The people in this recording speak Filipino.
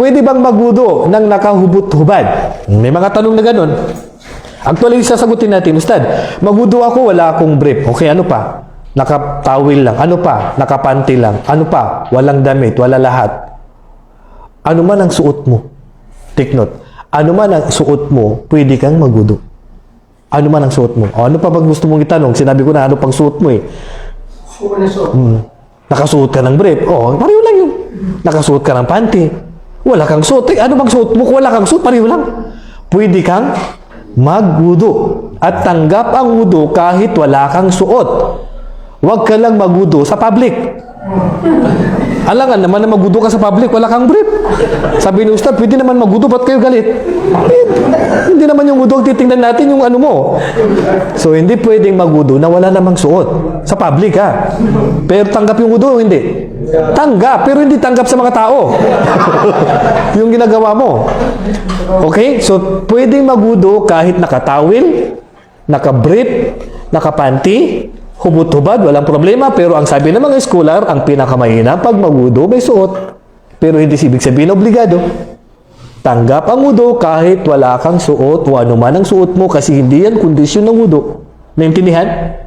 pwede bang magudo ng nakahubot-hubad? May mga tanong na ganun. Actually, sasagutin natin, Ustad, magudo ako, wala akong brief. Okay, ano pa? Nakatawil lang. Ano pa? Nakapanty lang. Ano pa? Walang damit, wala lahat. Ano man ang suot mo? Take note. Ano man ang suot mo, pwede kang magudo. Ano man ang suot mo? O, ano pa bang gusto mong itanong? Sinabi ko na ano pang suot mo eh. Hmm. Nakasuot ka ng brief. Oo, pareho lang yun. Nakasuot ka ng panty. Wala kang suot. Eh, ano bang suot mo? Wala kang suot, pareho lang. Pwede kang magwudo. At tanggap ang wudo kahit wala kang suot. Huwag ka lang magudo sa public. Alangan naman na magudo ka sa public, wala kang brief. Sabi ni Ustad, pwede naman magudo, ba't kayo galit? Eh, Hindi naman yung wudo ang titingnan natin yung ano mo. So, hindi pwedeng magudo na wala namang suot. Sa public, ha? Pero tanggap yung wudo, hindi. Tanggap, pero hindi tanggap sa mga tao. yung ginagawa mo. Okay? So, pwedeng magudo kahit nakatawil, nakabrief, nakapanty, hubot-hubad, walang problema. Pero ang sabi ng mga scholar, ang pinakamahina, pag magudo, may suot. Pero hindi ibig sabihin obligado. Tanggap ang wudo kahit wala kang suot o ano man ang suot mo kasi hindi yan kondisyon ng wudo. Naintindihan?